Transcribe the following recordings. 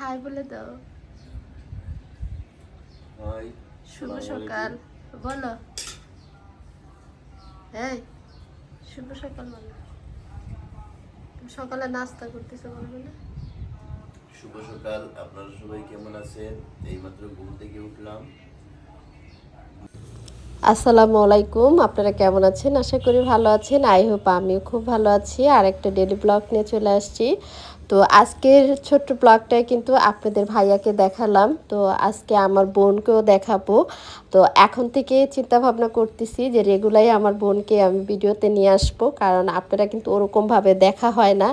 High বলে দাও। High শুভ আসসালামু সকাল। বলো। এই শুভ সকাল বলো। সকালে নাস্তা করতেছো বলবে না শুভ সকাল আপনারা সবাই কেমন আছেন? এইমাত্র ঘুম থেকে উঠলাম। আসসালামু আলাইকুম আপনারা কেমন আছেন? আশা করি ভালো আছেন। আই হোপ আমিও খুব ভালো আছি। আর একটা ডেলি ব্লগ নিয়ে চলে আসছি। তো আজকের ছোট্ট ব্লগটায় কিন্তু আপনাদের ভাইয়াকে দেখালাম। তো আজকে আমার বোনকেও দেখাবো। তো এখন থেকে চিন্তা ভাবনা করতেছি যে রেগুলাই আমার বোনকে আমি ভিডিওতে নিয়ে আসব। কারণ আপনারা কিন্তু ওরকমভাবে দেখা হয় না।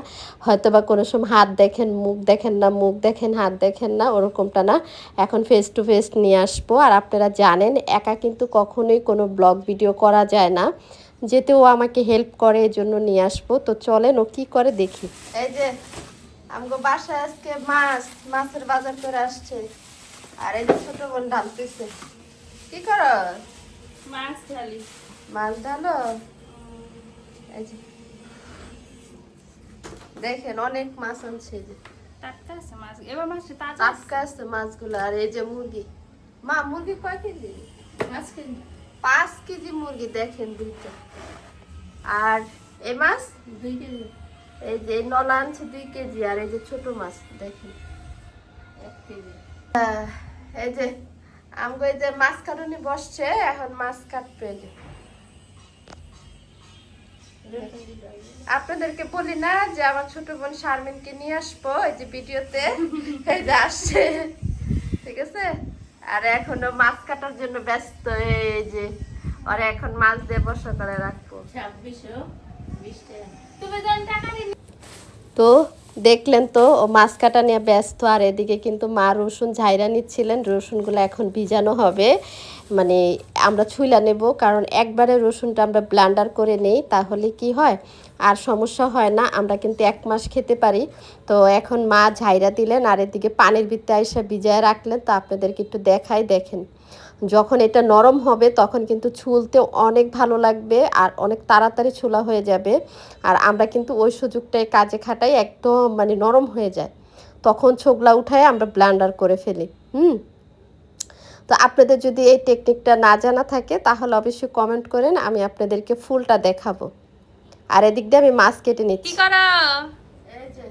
হয়তো বা কোনো সময় হাত দেখেন, মুখ দেখেন না, মুখ দেখেন, হাত দেখেন না, ওরকমটা না। এখন ফেস টু ফেস নিয়ে আসব। আর আপনারা জানেন, একা কিন্তু কখনোই কোনো ব্লগ ভিডিও করা যায় না। যেতে ও আমাকে হেল্প করে এই জন্য নিয়ে আসব। তো চলেন ও কি করে দেখি। এই যে আমগো বাসায় আজকে মাছ মাছের বাজার করে আসছে। আর এই যে ছোট বোন ঢালতেছে কি করো? মাছ ঢালি। মাছ ঢালো? এই যে। দেখেন অনেক মাছ আনছে যে। টাটকা আছে মাছ? এবার তাজা। টাটকা আছে মাছগুলো। আর এই যে মুরগি। মা মুরগি কয় কেজি? মাছ কেজি। পাঁচ কেজি মুরগি দেখেন দুইটা। আর এই মাছ? দুই কেজি। এই যে নলা আনছে দুই কেজি, আর এই যে ছোট মাছ, দেখেন। এক এই যে আমগো এই যে মাছ কাটুনি বসছে, এখন মাছ কাটবে আপনাদেরকে বলি না যে আমার ছোট বোন শারমিনকে নিয়ে আসব, এই যে ভিডিওতে। এই যে আসছে। ঠিক আছে? আর এখনও মাছ কাটার জন্য ব্যস্ত, এই যে। আর এখন মাছ দিয়ে বসা করে রাখব। ছাব্বিশশো। তো দেখলেন তো, ও মাছ কাটা নিয়ে ব্যস্ত, আর এদিকে কিন্তু মা রসুন ঝাইরা নিচ্ছিলেন, রসুনগুলো এখন ভিজানো হবে। মানে আমরা ছুইলা নেব, কারণ একবারে রসুনটা আমরা ব্লান্ডার করে নেই, তাহলে কি হয়? আর সমস্যা হয় না, আমরা কিন্তু এক মাস খেতে পারি। তো এখন মা ঝাইরা দিলেন, আর এদিকে পানির ভিতরে আইসা ভিজায় রাখলেন, তো আপনাদেরকে একটু দেখাই, দেখেন। যখন এটা নরম হবে তখন কিন্তু ছুলতে অনেক ভালো লাগবে আর অনেক তাড়াতাড়ি ছোলা হয়ে যাবে। আর আমরা কিন্তু ওই সুযোগটায় কাজে খাটাই একদম মানে নরম হয়ে যায়। তখন ছোগলা উঠায় আমরা ব্লান্ডার করে ফেলি হুম? তো আপনাদের যদি এই টেকনিকটা না জানা থাকে তাহলে অবশ্যই কমেন্ট করেন আমি আপনাদেরকে ফুলটা দেখাবো। আর এদিক দিয়ে আমি মাছ কেটে কি নিচ্ছি করো? এই যে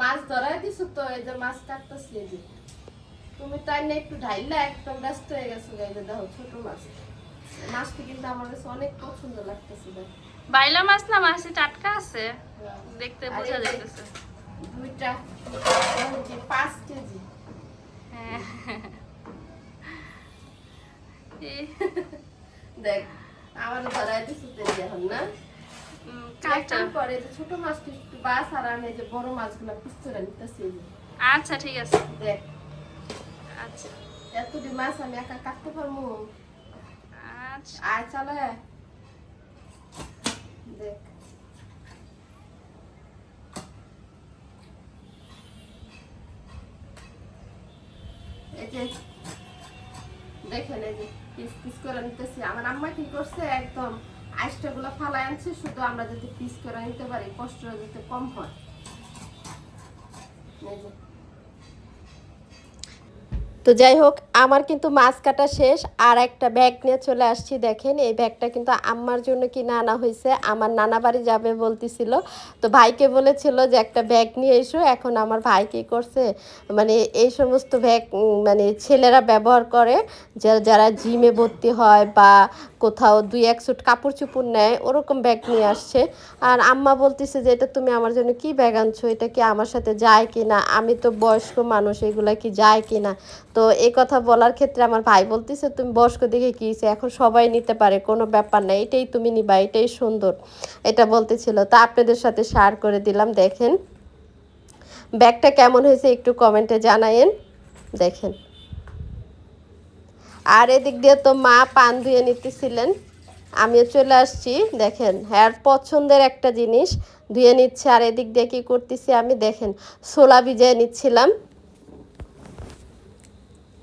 মাছ ধরাই দিছো তো এই যে মাছ কাটতেছি এই যে তুমি তাই না একটু ঢাইলা একদম ব্যস্ত হয়ে গেছো গাইলে দেখো ছোট মাছ। মাছটি কিন্তু আমার কাছে অনেক পছন্দ লাগতেছে বাইলা মাছ না মাছটা টাটকা আছে। দেখতে বোঝা যাইতেছে। দুইটা পাঁচ কেজি। হ্যাঁ। দেখ আমার ধরাই এখন না? পরে ছোট বাস আর আমি যে বড় মাছগুলো নিতেছি। আচ্ছা ঠিক আছে। দেখ আচ্ছা। এতটি মাছ আমি একা কাটতে পারব? আচ্ছা। আয় চলে দেখ। দেখেন এই যে পিস পিস করে নিতেছি। আমার আম্মা কি করছে একদম আইসটা গুলো ফালাই আনছে শুধু আমরা যদি পিস করে নিতে পারি কষ্টটা যাতে কম হয়। এই যে তো যাই হোক, আমার কিন্তু মাছ কাটা শেষ, আর একটা ব্যাগ নিয়ে চলে আসছি দেখেন, এই ব্যাগটা কিন্তু আম্মার জন্য কিনে আনা হয়েছে, আমার নানা বাড়ি যাবে বলতেছিল। তো ভাইকে বলেছিল যে একটা ব্যাগ নিয়ে এসো, এখন আমার ভাই কী করছে? মানে এই সমস্ত ব্যাগ মানে ছেলেরা ব্যবহার করে যারা যারা জিমে ভর্তি হয় বা কোথাও দুই এক সুট কাপড় চুপড় নেয়, ওরকম ব্যাগ নিয়ে আসছে। আর আম্মা বলতেছে যে, এটা তুমি আমার জন্য কি ব্যাগ আনছো? এটা কি আমার সাথে যায় কি না আমি তো বয়স্ক মানুষ, এগুলা কি যায় কি না তো এই কথা বলার ক্ষেত্রে আমার ভাই বলতেছে, তুমি বয়স্ক দেখে কি এখন সবাই নিতে পারে, কোনো ব্যাপার না এটাই তুমি নিবা, এটাই সুন্দর। এটা বলতেছিল। তা আপনাদের সাথে শেয়ার করে দিলাম, দেখেন। ব্যাগটা কেমন হয়েছে একটু কমেন্টে জানায়েন। দেখেন। আর এদিক দিয়ে তো মা পান ধুয়ে নিতেছিলেন। আমিও চলে আসছি, দেখেন। হ্যার পছন্দের একটা জিনিস ধুয়ে নিচ্ছে, আর এদিক দিয়ে কি করতেছি আমি, দেখেন। ছোলা ভিজিয়ে নিচ্ছিলাম।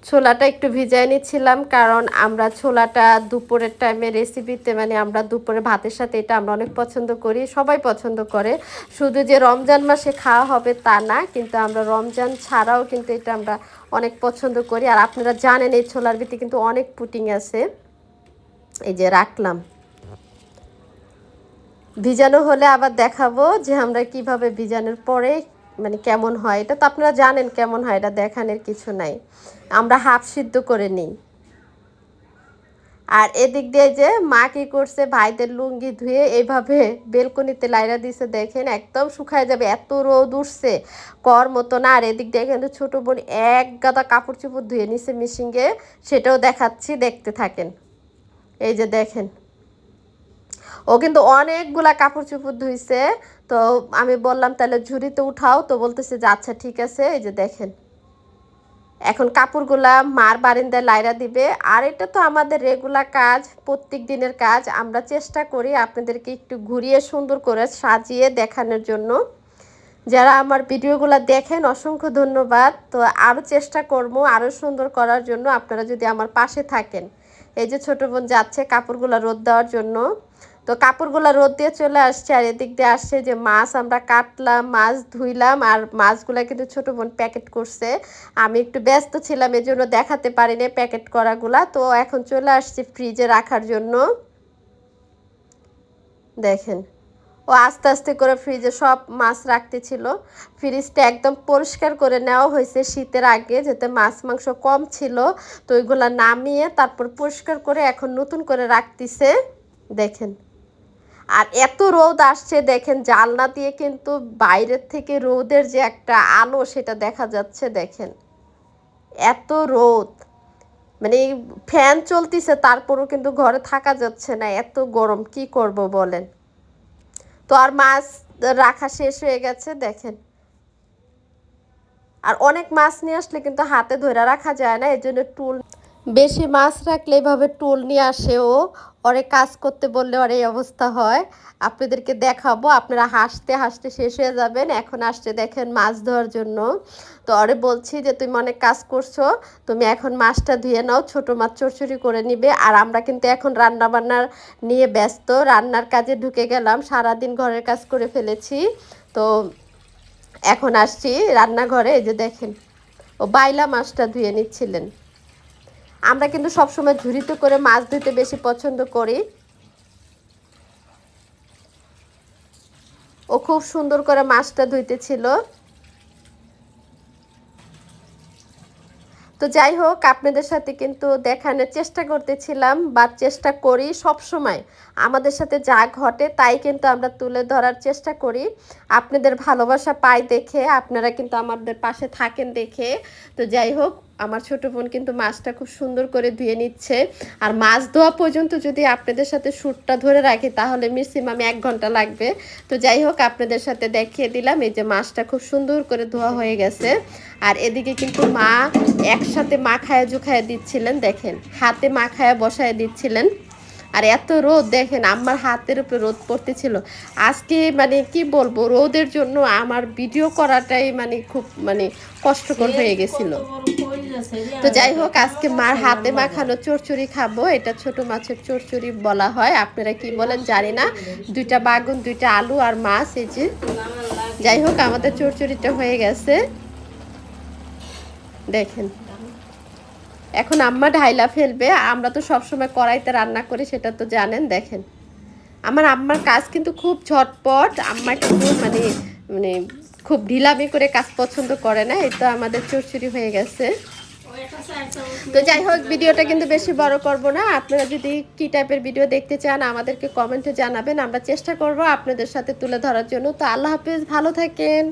ছোলাটা একটু ভিজাই নিচ্ছিলাম, কারণ আমরা ছোলাটা দুপুরের টাইমে রেসিপিতে মানে আমরা দুপুরে ভাতের সাথে এটা আমরা অনেক পছন্দ করি, সবাই পছন্দ করে। শুধু যে রমজান মাসে খাওয়া হবে তা না, কিন্তু আমরা রমজান ছাড়াও কিন্তু এটা আমরা অনেক পছন্দ করি। আর আপনারা জানেন এই ছোলার ভিতরে কিন্তু অনেক পুটিং আছে। এই যে রাখলাম। ভিজানো হলে আবার দেখাবো যে আমরা কীভাবে ভিজানোর পরে মানে কেমন হয়? এটা তো আপনারা জানেন কেমন হয়, এটা দেখানোর কিছু নাই। আমরা হাফ সিদ্ধ করে নিই। আর এদিক দিয়ে যে মা কি করছে, ভাইদের লুঙ্গি ধুয়ে এইভাবে বেলকনিতে লাইরা দিছে, দেখেন একদম শুকায় যাবে, এত রোদ উঠছে, কর মতো না। আর এদিক দিয়ে কিন্তু ছোটো বোন এক গাদা কাপড় চোপড় ধুয়ে নিছে মিশিংয়ে সেটাও দেখাচ্ছি, দেখতে থাকেন। এই যে দেখেন। ও কিন্তু অনেকগুলা কাপড় চোপড় ধুইছে। তো আমি বললাম, তাহলে ঝুড়িতে উঠাও। তো বলতেছে যে আচ্ছা ঠিক আছে, এই যে দেখেন। এখন কাপড়গুলা মার বারিন্দায় লাইরা দিবে। আর এটা তো আমাদের রেগুলার কাজ, প্রত্যেক দিনের কাজ। আমরা চেষ্টা করি আপনাদেরকে একটু ঘুরিয়ে সুন্দর করে সাজিয়ে দেখানোর জন্য। যারা আমার ভিডিওগুলো দেখেন, অসংখ্য ধন্যবাদ। তো আরও চেষ্টা করব আরও সুন্দর করার জন্য। আপনারা যদি আমার পাশে থাকেন। এই যে ছোটো বোন যাচ্ছে কাপড়গুলো রোদ দেওয়ার জন্য। তো কাপড়গুলো রোদ দিয়ে চলে আসছে আর এদিক দিয়ে আসছে যে মাছ, আমরা কাটলাম, মাছ ধুইলাম আর মাছগুলো কিন্তু ছোটো বোন প্যাকেট করছে। আমি একটু ব্যস্ত ছিলাম এই জন্য দেখাতে পারিনি প্যাকেট করাগুলা। তো এখন চলে আসছে ফ্রিজে রাখার জন্য। দেখেন, ও আস্তে আস্তে করে ফ্রিজে সব মাছ রাখতেছিল। ফ্রিজটা একদম পরিষ্কার করে নেওয়া হয়েছে শীতের আগে, যাতে মাছ মাংস কম ছিল। তো ওইগুলো নামিয়ে তারপর পরিষ্কার করে এখন নতুন করে রাখতেছে। দেখেন আর এত রোদ আসছে, দেখেন জালনা দিয়ে কিন্তু বাইরের থেকে রোদের যে একটা আলো সেটা দেখা যাচ্ছে, দেখেন। এত রোদ। মানে ফ্যান চলতিছে, তারপরও কিন্তু ঘরে থাকা যাচ্ছে না, এত গরম, কি করব বলেন? তো আর মাছ রাখা শেষ হয়ে গেছে, দেখেন। আর অনেক মাছ নিয়ে আসলে কিন্তু হাতে ধরে রাখা যায় না এই জন্য টুল বেশি মাছ রাখলে এভাবে টুল নিয়ে আসে ও। ওরে কাজ করতে বললে ওর এই অবস্থা হয়। আপনাদেরকে দেখাবো, আপনারা হাসতে হাসতে শেষ হয়ে যাবেন। এখন আসছে দেখেন মাছ ধোয়ার জন্য। তো ওরে বলছি যে, তুমি অনেক কাজ করছ, তুমি এখন মাছটা ধুয়ে নাও, ছোট মাছ চড়চড়ি করে নিবে। আর আমরা কিন্তু এখন রান্না বান্নার নিয়ে ব্যস্ত, রান্নার কাজে ঢুকে গেলাম, সারাদিন ঘরের কাজ করে ফেলেছি। তো এখন আসছি রান্নাঘরে, এই যে দেখেন, ও বাইলা মাছটা ধুয়ে নিচ্ছিলেন। আমরা কিন্তু সবসময় ঝুড়িতে করে মাছ ধুতে বেশি পছন্দ করি। ও খুব সুন্দর করে মাছটা ধুইতেছিল তো যাই হোক, আপনাদের সাথে কিন্তু দেখানোর চেষ্টা করতেছিলাম বা চেষ্টা করি সব সময় আমাদের সাথে যা ঘটে তাই কিন্তু আমরা তুলে ধরার চেষ্টা করি। আপনাদের ভালোবাসা পাই দেখে, আপনারা কিন্তু আমাদের পাশে থাকেন দেখে। তো যাই হোক আমার ছোট বোন কিন্তু মাছটা খুব সুন্দর করে ধুয়ে নিচ্ছে। আর মাছ ধোয়া পর্যন্ত যদি আপনাদের সাথে শ্যুটটা ধরে রাখি, তাহলে ম্যাক্সিমাম এক ঘণ্টা লাগবে। তো যাই হোক, আপনাদের সাথে দেখিয়ে দিলাম, এই যে মাছটা খুব সুন্দর করে ধোয়া হয়ে গেছে। আর এদিকে কিন্তু মা একসাথে মাখায় জুখায় দিচ্ছিলেন, দেখেন। হাতে মাখায় বসায় দিচ্ছিলেন। আর এত রোদ, দেখেন, আমার হাতের উপরে রোদ পড়তেছিল। আজকে মানে কি বলব, রোদের জন্য আমার ভিডিও করাটাই মানে খুব মানে কষ্টকর হয়ে গেছিল। তো যাই হোক আজকে মার হাতে মাখানো চরচড়ি খাব এটা ছোট মাছের চরচড়ি বলা হয়। আপনারা কি বলেন জানি না। দুইটা বাগুন দুইটা আলু আর মাছ এই যে। যাই হোক আমাদের চরচড়িটা হয়ে গেছে। দেখেন। এখন আম্মা ঢাইলা ফেলবে। আমরা তো সবসময় কড়াইতে রান্না করি সেটা তো জানেন দেখেন। আমার আম্মার কাজ কিন্তু খুব ঝটপট। আম্মা কিন্তু মানে মানে খুব ঢিলামি করে কাজ পছন্দ করে না এই তো আমাদের চুরচুরি হয়ে গেছে। তো যাই হোক, ভিডিওটা কিন্তু বেশি বড় করব না। আপনারা যদি কি টাইপের ভিডিও দেখতে চান, আমাদেরকে কমেন্টে জানাবেন। আমরা চেষ্টা করব আপনাদের সাথে তুলে ধরার জন্য। তো আল্লাহ হাফিজ, ভালো থাকেন।